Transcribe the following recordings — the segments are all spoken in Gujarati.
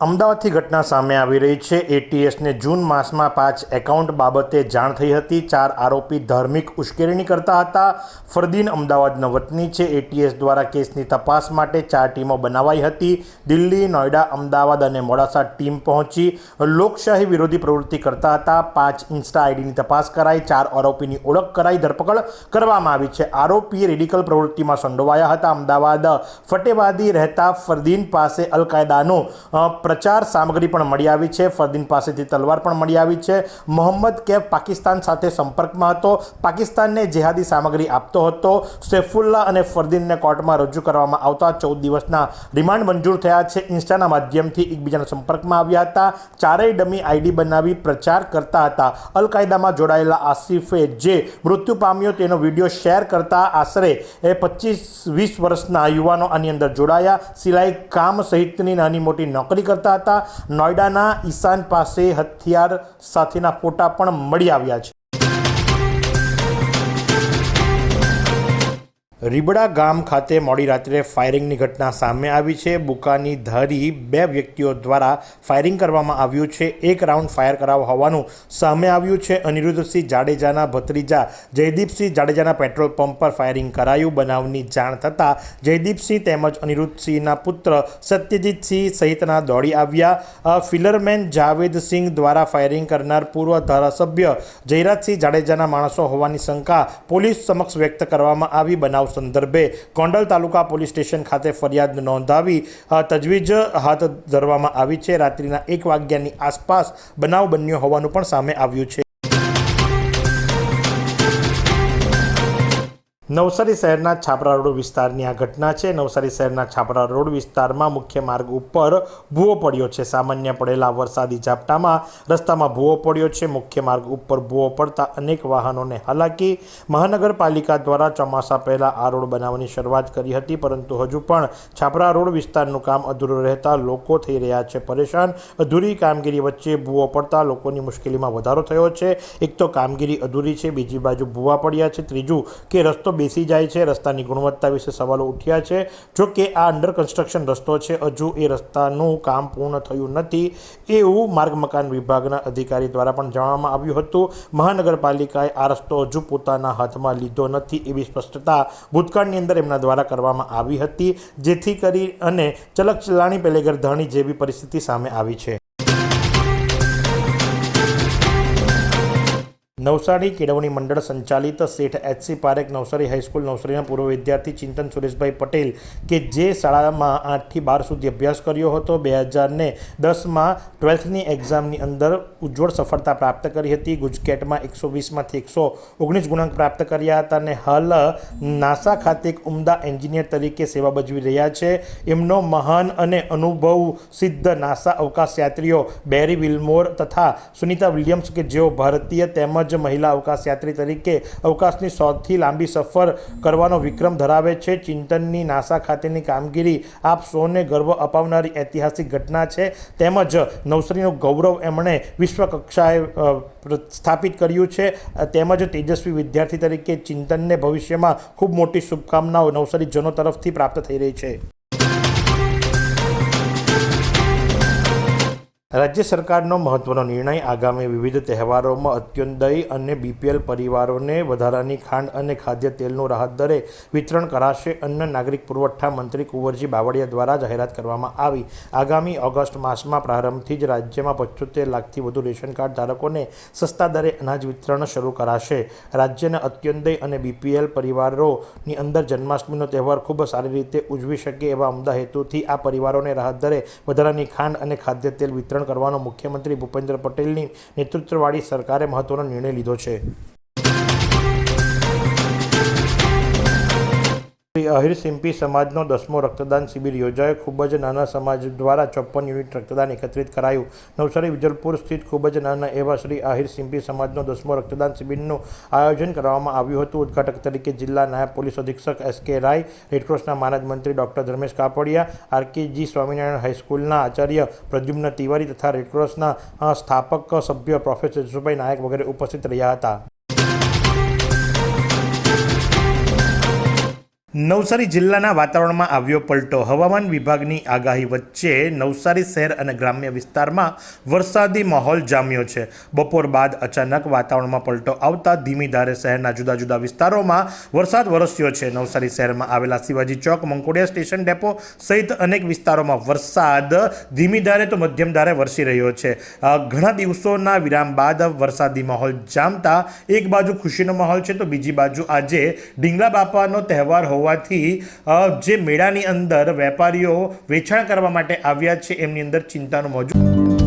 અમદાવાદથી ઘટના સામે આવી રહી છે. એટીએસને જૂન માસમાં પાંચ એકાઉન્ટ બાબતે જાણ થઈ હતી. ચાર આરોપી ધાર્મિક ઉશ્કેરણી કરતા હતા. ફરદીન અમદાવાદના વતની છે. એટીએસ દ્વારા કેસની તપાસ માટે ચાર ટીમો બનાવાઈ હતી. દિલ્હી નોઈડા અમદાવાદ અને મોડાસા ટીમ પહોંચી. લોકશાહી વિરોધી પ્રવૃત્તિ કરતા હતા. પાંચ ઇન્સ્ટા આઈડીની તપાસ કરાઈ. ચાર આરોપીની ઓળખ કરાઈ. ધરપકડ કરવામાં આવી છે. આરોપી રેડિકલ પ્રવૃત્તિમાં સંડોવાયા હતા. અમદાવાદ ફટેવાદી રહેતા ફરદીન પાસે અલ કાયદાનો અ, પ્રચાર સામગ્રી પણ મળી આવી છે. ફરદીન પાસેથી તલવાર પણ મળી આવી છે. મોહમ્મદ કેફ પાકિસ્તાન સાથે સંપર્કમાં હતો. પાકિસ્તાનને જેહાદી સામગ્રી આપતો હતો. સૈફુલ્લા અને ફરદીનને કોર્ટમાં રજૂ કરવામાં આવતા ચૌદ દિવસના રિમાન્ડ મંજૂર થયા છે. ઇન્સ્ટાના માધ્યમથી એકબીજાના સંપર્કમાં આવ્યા હતા. ચારેય ડમી આઈડી બનાવી પ્રચાર કરતા હતા. અલ કાયદામાં જોડાયેલા આસિફે જે મૃત્યુ પામ્યો તેનો વીડિયો શેર કરતા આશરે એ પચીસ વીસ વર્ષના યુવાનો આની અંદર જોડાયા. સિલાઈ કામ સહિતની નાની મોટી નોકરી કરતા હતા. નોઈડાના ઈશાન પાસે હથિયાર સાથેના ફોટા પણ મળી આવ્યા છે. રીબડા ગામ ખાતે મોડી રાત્રે ફાયરિંગની ઘટના સામે આવી છે. બુકાની ધારી બે વ્યક્તિઓ દ્વારા ફાયરિંગ કરવામાં આવ્યું છે. એક રાઉન્ડ ફાયર કરાવ હોવાનું સામે આવ્યું છે. અનિરુદ્ધસિંહ જાડેજાના ભત્રીજા જયદીપસિંહ જાડેજાના પેટ્રોલ પંપ પર ફાયરિંગ કરાયું. બનાવની જાણ થતાં જયદીપસિંહ તેમજ અનિરુદ્ધસિંહના પુત્ર સત્યજીતસિંહ સહિતના દોડી આવ્યા. ફિલરમેન જાવેદસિંહ દ્વારા ફાયરિંગ કરનાર પૂર્વ ધારાસભ્ય જયરાજસિંહ જાડેજાના માણસો હોવાની શંકા પોલીસ સમક્ષ વ્યક્ત કરવામાં આવી. બનાવ સંદર્ભે ગોંડલ તાલુકા પોલીસ સ્ટેશન ખાતે ફરિયાદ નોંધાવી તજવીજ હાથ ધરવામાં આવી છે. રાત્રિના એક વાગ્યાની આસપાસ બનાવ બન્યો હોવાનું પણ સામે આવ્યું છે. નવસારી શહેરના છાપરા રોડ વિસ્તારની આ ઘટના છે. નવસારી શહેરના છાપરા રોડ વિસ્તારમાં મુખ્ય માર્ગ ઉપર ભૂવો પડ્યો છે. સામાન્ય પડેલા વરસાદી ઝાપટામાં રસ્તામાં ભૂવો પડ્યો છે. મુખ્ય માર્ગ ઉપર ભૂવો પડતા અનેક વાહનોને હાલાકી મહાનગરપાલિકા દ્વારા ચોમાસા પહેલાં આ રોડ બનાવવાની શરૂઆત કરી હતી, પરંતુ હજુ પણ છાપરા રોડ વિસ્તારનું કામ અધૂરું રહેતા લોકો થઈ રહ્યા છે. પરેશાન, અધૂરી કામગીરી વચ્ચે ભૂવો પડતા લોકોની મુશ્કેલીમાં વધારો થયો છે. એક તો કામગીરી અધૂરી છે, બીજી બાજુ ભૂવા પડ્યા છે, ત્રીજું કે રસ્તો બેસી જાય છે. રસ્તાની ગુણવત્તા વિશે સવાલો ઉઠ્યા છે. જો કે આ અંડર કન્સ્ટ્રક્શન રસ્તો છે, હજુ એ રસ્તાનું કામ પૂર્ણ થયું નથી એવું માર્ગ મકાન વિભાગના અધિકારી દ્વારા પણ જણાવવામાં આવ્યું હતું. મહાનગરપાલિકાએ આ રસ્તો હજુ પોતાના હાથમાં લીધો નથી એવી સ્પષ્ટતા ભૂતકાળની અંદર એમના દ્વારા કરવામાં આવી હતી. જેથી કરી અને ચલક ચલાણી પેલેગર ધાણી જેવી પરિસ્થિતિ સામે આવી છે. નવસારી કેળવણી મંડળ સંચાલિત શેઠ એચસી પારેખ નવસારી હાઈસ્કૂલ નવસારીના પૂર્વ વિદ્યાર્થી ચિંતન સુરેશભાઈ પટેલ કે જે શાળામાં આઠથી બાર સુધી અભ્યાસ કર્યો હતો, બે હજારને દસમાં ટ્વેલ્થની એક્ઝામની અંદર ઉજ્જવળ સફળતા પ્રાપ્ત કરી હતી. ગુજકેટમાં એકસો વીસમાંથી એકસો ઓગણીસ ગુણાંક પ્રાપ્ત કર્યા હતા અને હાલ નાસા ખાતે એક ઉમદા એન્જિનિયર તરીકે સેવા ભજવી રહ્યા છે. એમનો મહાન અને અનુભવ સિદ્ધ નાસા અવકાશયાત્રીઓ બેરી વિલમોર તથા સુનિતા વિલિયમ્સ કે જેઓ ભારતીય તેમજ મહિલા અવકાશયાત્રી તરીકે અવકાશની સૌથી લાંબી સફર કરવાનો વિક્રમ ધરાવે છે. ચિંતનની નાસા ખાતેની કામગીરી આપ સૌને ગર્વ અપાવનારી ઐતિહાસિક ઘટના છે. તેમજ નવસારીનું ગૌરવ એમણે વિશ્વ કક્ષાએ પ્ર- સ્થાપિત કર્યું છે. તેમજ તેજસ્વી વિદ્યાર્થી તરીકે ચિંતનને ભવિષ્યમાં ખૂબ મોટી શુભકામનાઓ નવસારીજનો તરફથી પ્રાપ્ત થઈ રહી છે. રાજ્ય સરકારનો મહત્વનો નિર્ણય આગામી વિવિધ તહેવારોમાં અત્યોદય અને બીપીએલ પરિવારોને વધારાની ખાંડ અને ખાદ્ય તેલનું રાહત દરે વિતરણ કરાશે અન્ન નાગરિક પુરવઠા મંત્રી કુંવરજી બાવળિયા દ્વારા જાહેરાત કરવામાં આવી. આગામી ઓગસ્ટ માસમાં પ્રારંભથી જ રાજ્યમાં પંચોતેર લાખથી વધુ રેશન કાર્ડ ધારકોને સસ્તા દરે અનાજ વિતરણ શરૂ કરાશે. રાજ્યના અત્યોદય અને બીપીએલ પરિવારોની અંદર જન્માષ્ટમીનો તહેવાર ખૂબ સારી રીતે ઉજવી શકે એવા ઉમદા હેતુથી આ પરિવારોને રાહત દરે વધારાની ખાંડ અને ખાદ્ય તેલ વિતરણ કરવાનો મુખ્યમંત્રી ભૂપેન્દ્ર પટેલની નેતૃત્વવાળી સરકારે મહત્વનો નિર્ણય લીધો છે. શ્રી અહિર સિમ્પી સમાજનો દસમો રક્તદાન શિબિર યોજાયો. ખૂબ જ નાના સમાજ દ્વારા ચોપન યુનિટ રક્તદાન એકત્રિત કરાયું. નવસારી, વિજલપુર સ્થિત ખૂબ જ નાના એવા શ્રી આહિર સિમ્પી સમાજનો દસમો રક્તદાન શિબિરનું આયોજન કરવામાં આવ્યું હતું. ઉદ્ઘાટક તરીકે જિલ્લા નાયબ પોલીસ અધિક્ષક એસ કે રાય રેડક્રોસના માનદ મંત્રી ડોક્ટર ધર્મેશ કાપડિયા આરકેજી સ્વામિનારાયણ હાઈસ્કૂલના આચાર્ય પ્રદ્યુમ્ન તિવારી તથા રેડક્રોસના સ્થાપક, સભ્ય પ્રોફેસર જસુભાઈ નાયક વગેરે ઉપસ્થિત રહ્યા હતા. નવસારી જિલ્લાના વાતાવરણમાં આવ્યો પલટો. હવામાન વિભાગની આગાહી વચ્ચે નવસારી શહેર અને ગ્રામ્ય વિસ્તારમાં વરસાદી માહોલ જામ્યો છે. બપોર બાદ અચાનક વાતાવરણમાં પલટો આવતા ધીમી ધારે શહેરના જુદા જુદા વિસ્તારોમાં વરસાદ વરસ્યો છે. નવસારી શહેરમાં આવેલા શિવાજી ચોક, મંકોડિયા સ્ટેશન ડેપો સહિત અનેક વિસ્તારોમાં વરસાદ ધીમી ધારે તો મધ્યમ ધારે વરસી રહ્યો છે. ઘણા દિવસોના વિરામ બાદ વરસાદી માહોલ જામતા એક બાજુ ખુશીનો માહોલ છે તો બીજી બાજુ આજે ઢીંગલા બાપાનો તહેવાર હોવાથી જે મેળાની અંદર વેપારીઓ વેચાણ કરવા માટે આવ્યા છે એમની અંદર ચિંતાનું મોજું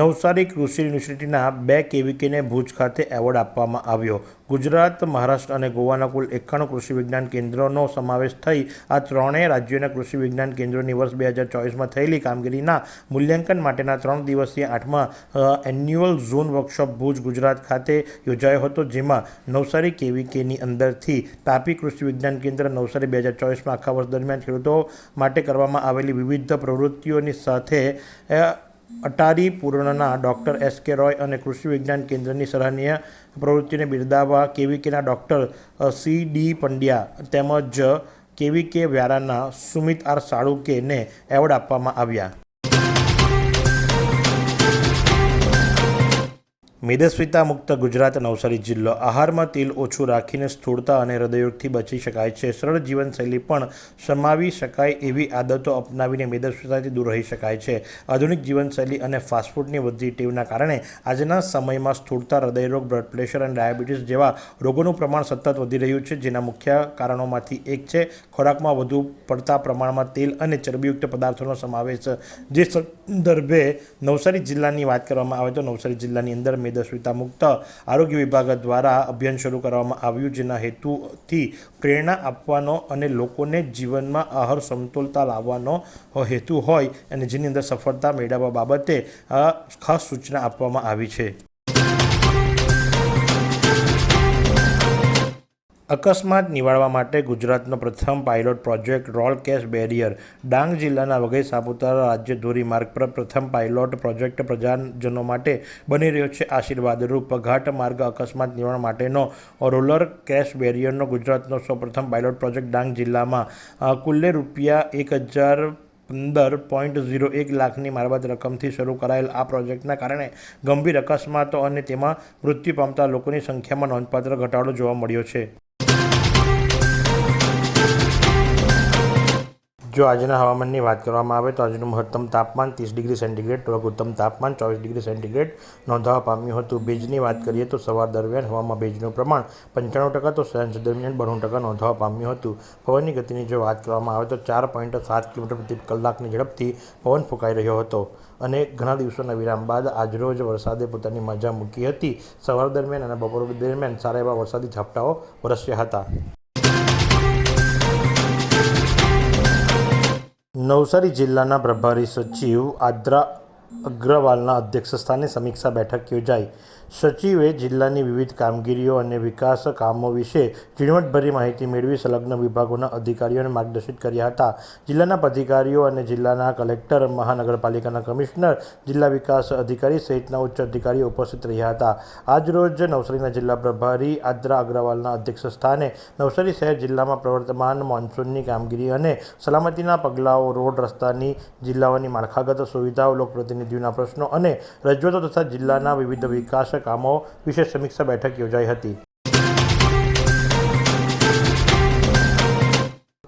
નવસારી કૃષિ યુનિવર્સિટીના બે કેવીકેને ભુજ ખાતે એવોર્ડ આપવામાં આવ્યો. ગુજરાત, મહારાષ્ટ્ર અને ગોવાના કુલ એકાણું કૃષિ વિજ્ઞાન કેન્દ્રોનો સમાવેશ થઈ આ ત્રણેય રાજ્યોના કૃષિ વિજ્ઞાન કેન્દ્રોની વર્ષ બે હજાર ચોવીસમાં થયેલી કામગીરીના મૂલ્યાંકન માટેના ત્રણ દિવસીય આઠમા annual zone workshop Bhuj, Gujarat ખાતે યોજાયો હતો, જેમાં નવસારી કેવીકેની અંદરથી તાપી કૃષિ વિજ્ઞાન કેન્દ્ર નવસારી બે હજાર ચોવીસમાં આખા વર્ષ દરમિયાન ખેડૂતો માટે કરવામાં આવેલી વિવિધ પ્રવૃત્તિઓની સાથે અટારી પૂર્ણના ડૉક્ટર એસ કે રોય અને કૃષિ વિજ્ઞાન કેન્દ્રની સરાહનીય પ્રવૃત્તિને બિરદાવવા કેવીકેના ડૉક્ટર સી. ડી. પંડ્યા તેમજ કેવીકે વ્યારાના સુમિત આર સાળુકેને એવોર્ડ આપવામાં આવ્યા. મેદસ્વીતા મુક્ત ગુજરાત નવસારી જિલ્લો. આહારમાં તેલ ઓછું રાખીને સ્થૂળતા અને હૃદયરોગથી બચી શકાય છે. સરળ જીવનશૈલી પણ સમાવી શકાય એવી આદતો અપનાવીને મેદસ્વીતાથી દૂર રહી શકાય છે. આધુનિક જીવનશૈલી અને ફાસ્ટફૂડની વધતી ટેવના કારણે આજના સમયમાં સ્થૂળતા, હૃદયરોગ, બ્લડ પ્રેશર અને ડાયાબિટીસ જેવા રોગોનું પ્રમાણ સતત વધી રહ્યું છે, જેના મુખ્ય કારણોમાંથી એક છે ખોરાકમાં વધુ પડતા પ્રમાણમાં તેલ અને ચરબીયુક્ત પદાર્થોનો સમાવેશ. જે સંદર્ભે નવસારી જિલ્લાની વાત કરવામાં આવે તો નવસારી જિલ્લાની અંદર મેદસ્વીતા મુક્ત આરોગ્ય વિભાગ દ્વારા અભિયાન શરૂ કરવામાં આવ્યું, જેના હેતુથી પ્રેરણા આપવાનો અને લોકોને જીવનમાં આહાર સમતોલતા લાવવાનો હેતુ હોય અને જેની અંદર સફળતા મેળવવા બાબતે ખાસ સૂચના આપવામાં આવી છે. અકસ્માત નિવારવા માટે ગુજરાતનો પ્રથમ pilot project roll crash barrier, Dang જિલ્લાના વઘઈ સાપુતારા રાજ્ય ધોરીમાર્ગ પર પ્રથમ પાયલોટ પ્રોજેક્ટ પ્રજાજનો માટે બની રહ્યો છે. આશીર્વાદરૂપ ઘાટ માર્ગ અકસ્માત નિવારણ માટેનો રોલર કેશ બેરિયરનો ગુજરાતનો સૌપ્રથમ પાયલોટ પ્રોજેક્ટ ડાંગ જિલ્લામાં કુલ્લે રૂપિયા એક હજાર પંદર પોઈન્ટ ઝીરો એક લાખની મારબાદ રકમથી શરૂ કરાયેલ આ પ્રોજેક્ટના કારણે ગંભીર અકસ્માતો અને તેમાં મૃત્યુ પામતા લોકોની સંખ્યામાં નોંધપાત્ર ઘટાડો જોવા મળ્યો છે. જો આજના હવામાનની વાત કરવામાં આવે તો આજનું મહત્તમ તાપમાન ત્રીસ ડિગ્રી સેન્ટીગ્રેડ તો લઘુત્તમ તાપમાન ચોવીસ ડિગ્રી સેન્ટીગ્રેડ. નોંધાવા પામ્યું હતું ભેજની વાત કરીએ તો સવાર દરમિયાન હવામાં ભેજનું પ્રમાણ પંચાણું ટકા તો સાંજ દરમિયાન બાણું ટકા નોંધાવા પામ્યું હતું. પવનની ગતિની જો વાત કરવામાં આવે તો ચાર પોઈન્ટ સાત કિલોમીટર પ્રતિ કલાકની ઝડપથી પવન ફૂંકાઈ રહ્યો હતો અને ઘણા દિવસોના વિરામ બાદ આજરોજ વરસાદે પોતાની મજા મૂકી હતી. સવાર દરમિયાન અને બપોર દરમિયાન સારા એવા વરસાદી ઝાપટાઓ વરસ્યા હતા. નવસારી જિલ્લાના પ્રભારી સચિવ આદ્રા અગ્રવાલના અધ્યક્ષસ્થાને સમીક્ષા બેઠક યોજાઈ. સચિવે જિલ્લાની વિવિધ કામગીરીઓ અને વિકાસ કામો વિશે ઝીણવટભરી માહિતી મેળવી સંલગ્ન વિભાગોના અધિકારીઓને માર્ગદર્શિત કર્યા હતા. જિલ્લાના અધિકારીઓ અને જિલ્લાના કલેક્ટર, મહાનગરપાલિકાના કમિશનર, જિલ્લા વિકાસ અધિકારી સહિતના ઉચ્ચ અધિકારીઓ ઉપસ્થિત રહ્યા હતા. આજરોજ નવસારીના જિલ્લા પ્રભારી આદ્રા અગ્રવાલના અધ્યક્ષ સ્થાને નવસારી શહેર જિલ્લામાં પ્રવર્તમાન મોન્સૂનની કામગીરી અને સલામતીના પગલાઓ, રોડ રસ્તાની જિલ્લાઓની માળખાગત સુવિધાઓ, લોકપ્રતિનિધિઓના પ્રશ્નો અને રજૂઆતો તથા જિલ્લાના વિવિધ વિકાસ કામો વિશે સમીક્ષા બેઠક યોજાઈ હતી.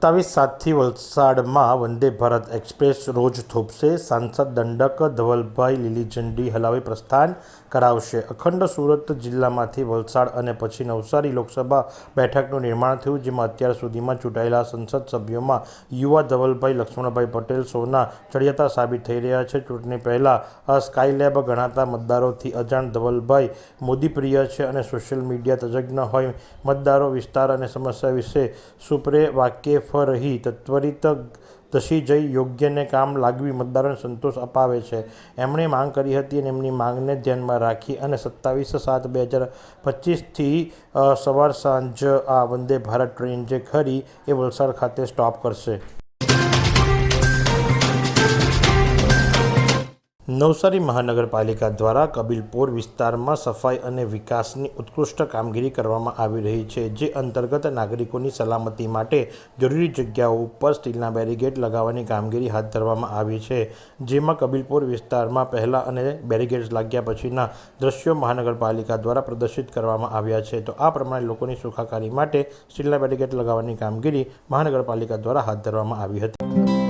સત્તાવીસ સાતથી વલસાડમાં વંદે ભારત એક્સપ્રેસ રોજ થોપશે સાંસદ દંડક ધવલભાઈ લીલી ઝંડી હલાવી પ્રસ્થાન કરાવશે. અખંડ સુરત જિલ્લામાંથી વલસાડ અને પછી નવસારી લોકસભા બેઠકનું નિર્માણ થયું, જેમાં અત્યાર સુધીમાં ચૂંટાયેલા સંસદ સભ્યોમાં યુવા ધવલભાઈ, લક્ષ્મણભાઈ પટેલ, સૌના ચડિયાતા સાબિત થઈ રહ્યા છે. ચૂંટણી પહેલાં સ્કાયલેબ ગણાતા મતદારોથી અજાણ ધવલભાઈ મોદી પ્રિય છે અને સોશિયલ મીડિયા તજજ્ઞ હોય. મતદારો વિસ્તાર અને સમસ્યા વિશે સુપરે વાકેફ રહી, તત્વરિત ધસી જઈ યોગ્યને કામ લાગવી મતદારોને સંતોષ અપાવે છે. એમણે માંગ કરી હતી અને એમની માંગને ધ્યાનમાં રાખી અને સત્તાવીસ સાત બે હજાર પચીસથી સવાર સાંજ આ વંદે ભારત ટ્રેન જે ખરી એ વલસાડ ખાતે સ્ટોપ કરશે. નવસારી મહાનગરપાલિકા દ્વારા કબીલપોર વિસ્તારમાં સફાઈ અને વિકાસની ઉત્કૃષ્ટ કામગીરી કરવામાં આવી રહી છે, જે અંતર્ગત નાગરિકોની સલામતી માટે જરૂરી જગ્યાઓ ઉપર સ્ટીલના બેરીગેડ લગાવવાની કામગીરી હાથ ધરવામાં આવી છે. જેમાં કબીલપુર વિસ્તારમાં પહેલાં અને બેરિગેડ્સ લાગ્યા પછીના દ્રશ્યો મહાનગરપાલિકા દ્વારા પ્રદર્શિત કરવામાં આવ્યા છે. તો આ પ્રમાણે લોકોની સુખાકારી માટે સ્ટીલના બેરીગેડ લગાવવાની કામગીરી મહાનગરપાલિકા દ્વારા હાથ ધરવામાં આવી હતી.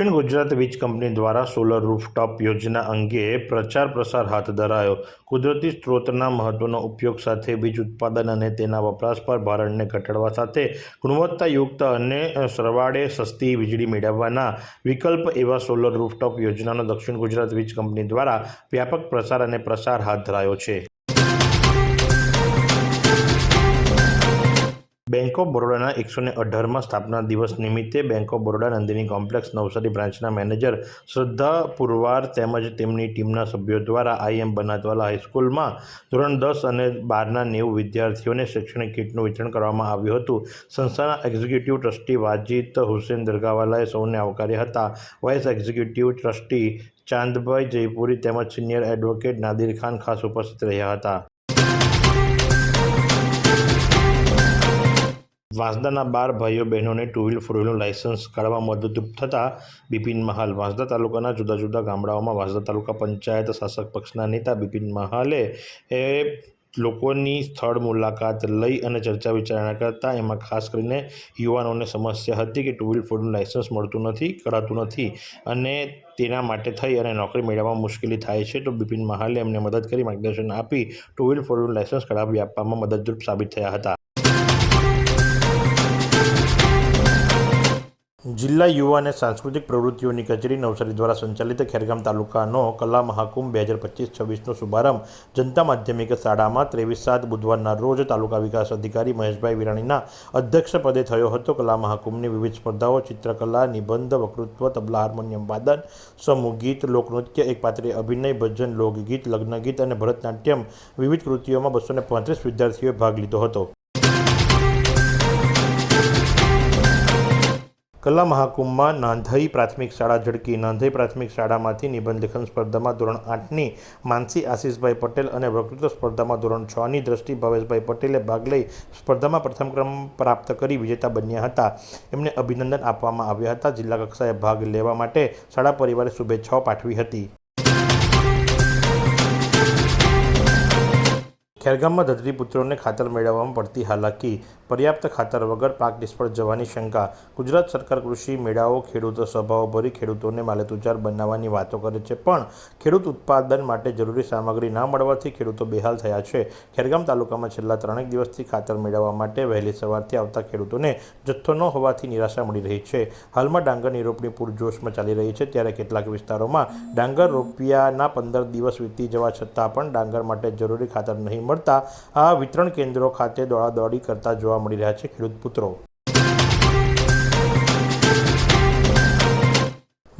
દક્ષિણ ગુજરાત વીજ કંપની દ્વારા સોલર રૂફટોપ યોજના અંગે પ્રચાર પ્રસાર હાથ ધરાયો. કુદરતી સ્ત્રોતના મહત્વનો ઉપયોગ સાથે વીજ ઉત્પાદન અને તેના વપરાશ પર ભારણને ઘટાડવા સાથે ગુણવત્તાયુક્ત અને સરવાળે સસ્તી વીજળી મેળવવાના વિકલ્પ એવા સોલર રૂફટોપ યોજનાનો દક્ષિણ ગુજરાત વીજ કંપની દ્વારા વ્યાપક પ્રસાર અને પ્રસાર હાથ ધરાયો છે. બેંક ઓફ બરોડાના એકસો ને અઢારમાં સ્થાપના દિવસ નિમિત્તે bank of Baroda Nandini complex Navsari બ્રાન્ચના મેનેજર શ્રદ્ધા પુરવાર તેમજ તેમની ટીમના સભ્યો દ્વારા આઈએમ બનાતવાલા હાઈસ્કૂલમાં ધોરણ દસ અને બારના નેવું વિદ્યાર્થીઓને શૈક્ષણિક કીટનું વિતરણ કરવામાં આવ્યું હતું. સંસ્થાના એક્ઝિક્યુટિવ ટ્રસ્ટી વાજીદ હુસેન દરગાવાલાએ સૌને આવકાર્યા હતા. Vice executive trustee Chandbhai Jaipuri તેમજ સિનિયર એડવોકેટ નાદિર ખાન ખાસ ઉપસ્થિત રહ્યા હતા. વાંસદાના બાર ભાઈઓ બહેનોને ટુ વ્હીલ ફોર વ્હીલનું લાયસન્સ કાઢવા મદદરૂપ થતાં બિપિન મહાલ વાંસદા તાલુકાના જુદા જુદા ગામડાઓમાં વાંસદા તાલુકા પંચાયત, શાસક પક્ષના નેતા બિપિન મહાલે એ લોકોની સ્થળ મુલાકાત લઈ અને ચર્ચા વિચારણા કરતા એમાં ખાસ કરીને યુવાનોને સમસ્યા હતી કે ટુ વ્હીલ ફોરનું લાયસન્સ મળતું નથી, કરાતું નથી અને તેના માટે થઈ અને નોકરી મેળવવામાં મુશ્કેલી થાય છે તો બિપિન મહાલે એમને મદદ કરી માર્ગદર્શન આપી ટુ વ્હીલ ફોરનું લાયસન્સ કઢાવી આપવામાં મદદરૂપ સાબિત થયા હતા. જિલ્લા યુવા અને સાંસ્કૃતિક પ્રવૃત્તિઓની કચેરી નવસારી દ્વારા સંચાલિત ખેરગામ તાલુકાનો કલા મહાકુંભ બે હજાર પચીસ છવ્વીસનો શુભારંભ જનતા માધ્યમિક શાળામાં ત્રેવીસ સાત બુધવારના રોજ તાલુકા વિકાસ અધિકારી મહેશભાઈ વિરાણીના અધ્યક્ષપદે થયો હતો. કલા મહાકુંભની વિવિધ સ્પર્ધાઓ, ચિત્રકલા, નિબંધ, વક્તૃત્વ, તબલા, હાર્મોનિયમ, વાદન, સમૂહ ગીત, લોકનૃત્ય, એકપાત્રીય અભિનય, ભજન, લોકગીત, લગ્નગીત અને ભરતનાટ્યમ વિવિધ કૃતિઓમાં બસો પાંત્રીસ વિદ્યાર્થીઓએ ભાગ લીધો હતો. કલા મહાકુંભમાં નાંધઈ પ્રાથમિક શાળા ઝડકી. નાંધઈ પ્રાથમિક શાળામાંથી નિબંધ લેખન સ્પર્ધામાં ધોરણ આઠની માનસી આશીષભાઈ પટેલ અને વક્તૃત્વ સ્પર્ધામાં ધોરણ છની દ્રષ્ટિ ભાવેશભાઈ પટેલે ભાગ લઈ સ્પર્ધામાં પ્રથમ ક્રમ પ્રાપ્ત કરી વિજેતા બન્યા હતા. એમને અભિનંદન આપવામાં આવ્યા હતા. જિલ્લા કક્ષાએ ભાગ લેવા માટે શાળા પરિવારે શુભેચ્છાઓ પાઠવી હતી. ખેરગામમાં ધરતીપુત્રોને ખાતર મેળવવામાં પડતી હાલાકી. પર્યાપ્ત ખાતર વગર પાક નિષ્ફળ જવાની શંકા. ગુજરાત સરકાર કૃષિ મેળાઓ, ખેડૂતો સભાઓ ભરી ખેડૂતોને માલેતુજાર બનાવવાની વાતો કરે છે. પણ ખેડૂત ઉત્પાદન માટે જરૂરી સામગ્રી ના મળવાથી ખેડૂતો બેહાલ થયા છે. ખેરગામ તાલુકામાં છેલ્લા ત્રણેક દિવસથી ખાતર મેળવવા માટે વહેલી સવારથી આવતા ખેડૂતોને જથ્થો ન હોવાથી નિરાશા મળી રહી છે. હાલમાં ડાંગરની રોપણી પૂરજોશમાં ચાલી રહી છે. ત્યારે કેટલાક વિસ્તારોમાં ડાંગર રોપિયાના પંદર દિવસ વીતી જવા છતાં પણ ડાંગર માટે જરૂરી ખાતર નહીં મળતા આ વિતરણ કેન્દ્રો ખાતે દોડાદોડી કરતા જોવા મળી રહ્યા છે ખેડૂત પુત્રો.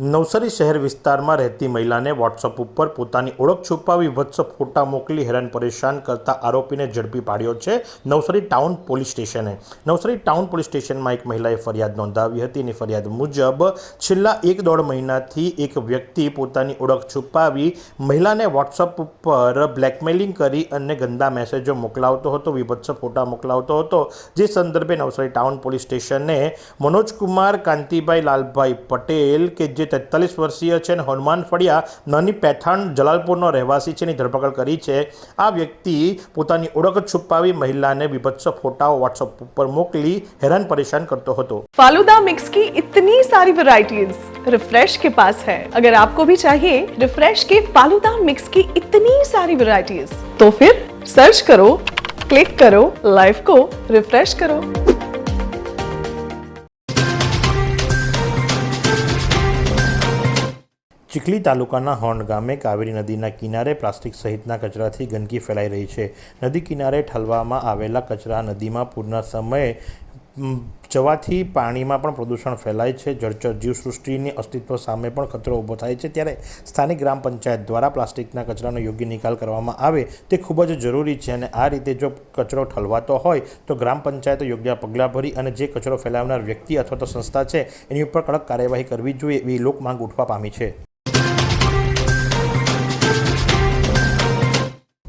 નવસારી શહેર વિસ્તારમાં રહેતી મહિલાને વોટ્સઅપ ઉપર પોતાની ઓળખ છુપાવી વત્સ ફોટા મોકલી હેરાન પરેશાન કરતા આરોપીને ઝડપી પાડ્યો છે નવસારી ટાઉન પોલીસ સ્ટેશને. નવસારી ટાઉન પોલીસ સ્ટેશનમાં એક મહિલાએ ફરિયાદ નોંધાવી હતી અને ફરિયાદ મુજબ છેલ્લા એક દોઢ મહિનાથી એક વ્યક્તિ પોતાની ઓળખ છુપાવી મહિલાને વોટ્સઅપ ઉપર બ્લેકમેલિંગ કરી અને ગંદા મેસેજો મોકલાવતો હતો, વિભત્સ ફોટા મોકલાવતો હતો. જે સંદર્ભે નવસારી ટાઉન પોલીસ સ્ટેશને મનોજકુમાર કાંતિભાઈ લાલભાઈ પટેલ કે જે તેતાલીસ વર્ષીય છે અને હનુમાન ફળિયા નાની પેથાણ જલાલપુરનો રહેવાસી છે એની ધરપકડ કરી છે આ વ્યક્તિ પોતાની ઓળખ છુપાવી મહિલાને વિભત્સ ફોટાઓ વોટ્સઅપ ઉપર મોકલી હેરાન પરેશાન કરતો હતો फालूदा मिक्स की इतनी सारी वैरायटीज रिफ्रेश के पास है अगर आपको भी चाहिए रिफ्रेश के फालूदा मिक्स की इतनी सारी वैरायटीज तो फिर सर्च करो क्लिक करो लाइफ को रिफ्रेश करो ચીખલી તાલુકાના હોર્ન ગામે કાવેરી નદીના કિનારે પ્લાસ્ટિક સહિતના કચરાથી ગંદકી ફેલાઈ રહી છે. નદી કિનારે ઠલવામાં આવેલા કચરા નદીમાં પૂરના સમયે જવાથી પાણીમાં પણ પ્રદૂષણ ફેલાય છે. જળચર જીવસૃષ્ટિની અસ્તિત્વ સામે પણ ખતરો ઊભો થાય છે. ત્યારે સ્થાનિક ગ્રામ પંચાયત દ્વારા પ્લાસ્ટિકના કચરાનો યોગ્ય નિકાલ કરવામાં આવે તે ખૂબ જ જરૂરી છે અને આ રીતે જો કચરો ઠલવાતો હોય, તો ગ્રામ પંચાયતો યોગ્ય પગલાં ભરી અને જે કચરો ફેલાવનાર વ્યક્તિ અથવા તો સંસ્થા છે, એની ઉપર કડક કાર્યવાહી કરવી જોઈએ એવી લોક માંગ ઉઠવા પામી છે.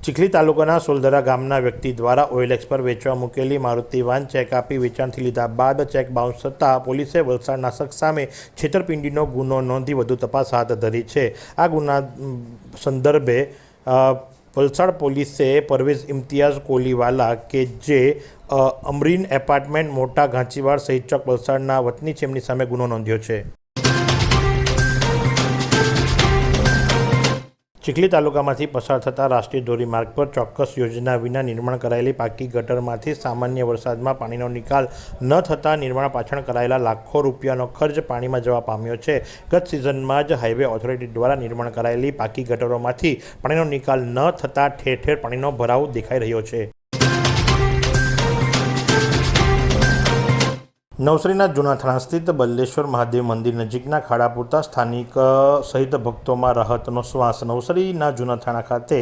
ચીખલી તાલુકાના સોલધરા ગામના વ્યક્તિ દ્વારા ઓઇલેક્સ પર વેચવા મૂકેલી મારુતિ વાન ચેક આપી વેચાણથી લીધા બાદ ચેક બાઉન્સ થતાં પોલીસે વલસાડના શખ્સ સામે છેતરપિંડીનો ગુનો નોંધી વધુ તપાસ હાથ ધરી છે. આ ગુના સંદર્ભે વલસાડ પોલીસે પરવેઝ ઇમ્તિયાઝ કોલીવાલા કે જે અમરીન એપાર્ટમેન્ટ મોટા ઘાંચીવાડ સહિત ચોક વલસાડના વતની છે, એમની સામે ગુનો નોંધ્યો છે. ચીખલી તાલુકામાંથી પસાર થતા રાષ્ટ્રીય ધોરીમાર્ગ પર ચોક્કસ યોજના વિના નિર્માણ કરાયેલી પાકી ગટરમાંથી સામાન્ય વરસાદમાં પાણીનો નિકાલ ન થતાં નિર્માણ પાછળ કરાયેલા લાખો રૂપિયાનો ખર્ચ પાણીમાં જવા પામ્યો છે. ગત સિઝનમાં જ હાઈવે ઓથોરિટી દ્વારા નિર્માણ કરાયેલી પાકી ગટરોમાંથી પાણીનો નિકાલ ન થતાં ઠેર ઠેર પાણીનો ભરાવ દેખાઈ રહ્યો છે. નવસારીના જૂના થાણા સ્થિત બલ્લેશ્વર મહાદેવ મંદિર નજીકના ખાડા પૂરતા સ્થાનિક સહિત ભક્તોમાં રાહતનો શ્વાસ. નવસરીના જૂના થાણા ખાતે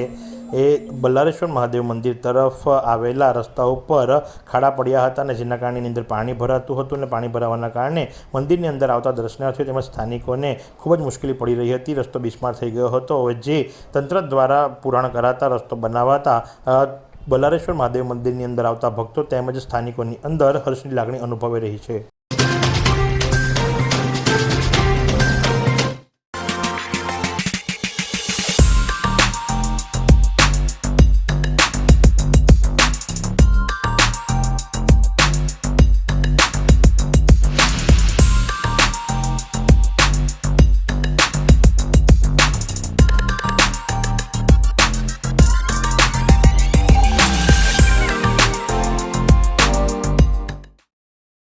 એ બલ્લારેશ્વર મહાદેવ મંદિર તરફ આવેલા રસ્તા ઉપર ખાડા પડ્યા હતા અને જેના કારણે એની અંદર પાણી ભરાતું હતું અને પાણી ભરાવાના કારણે મંદિરની અંદર આવતા દર્શનાર્થીઓ તેમજ સ્થાનિકોને ખૂબ જ મુશ્કેલી પડી રહી હતી. રસ્તો બિસ્માર થઈ ગયો હતો. જે તંત્ર દ્વારા પુરાણ કરાતા, રસ્તો બનાવાતા બલારેશ્વર મહાદેવ મંદિરની અંદર આવતા ભક્તો તેમજ સ્થાનિકોની અંદર હર્ષની લાગણી અનુભવાઈ રહી છે.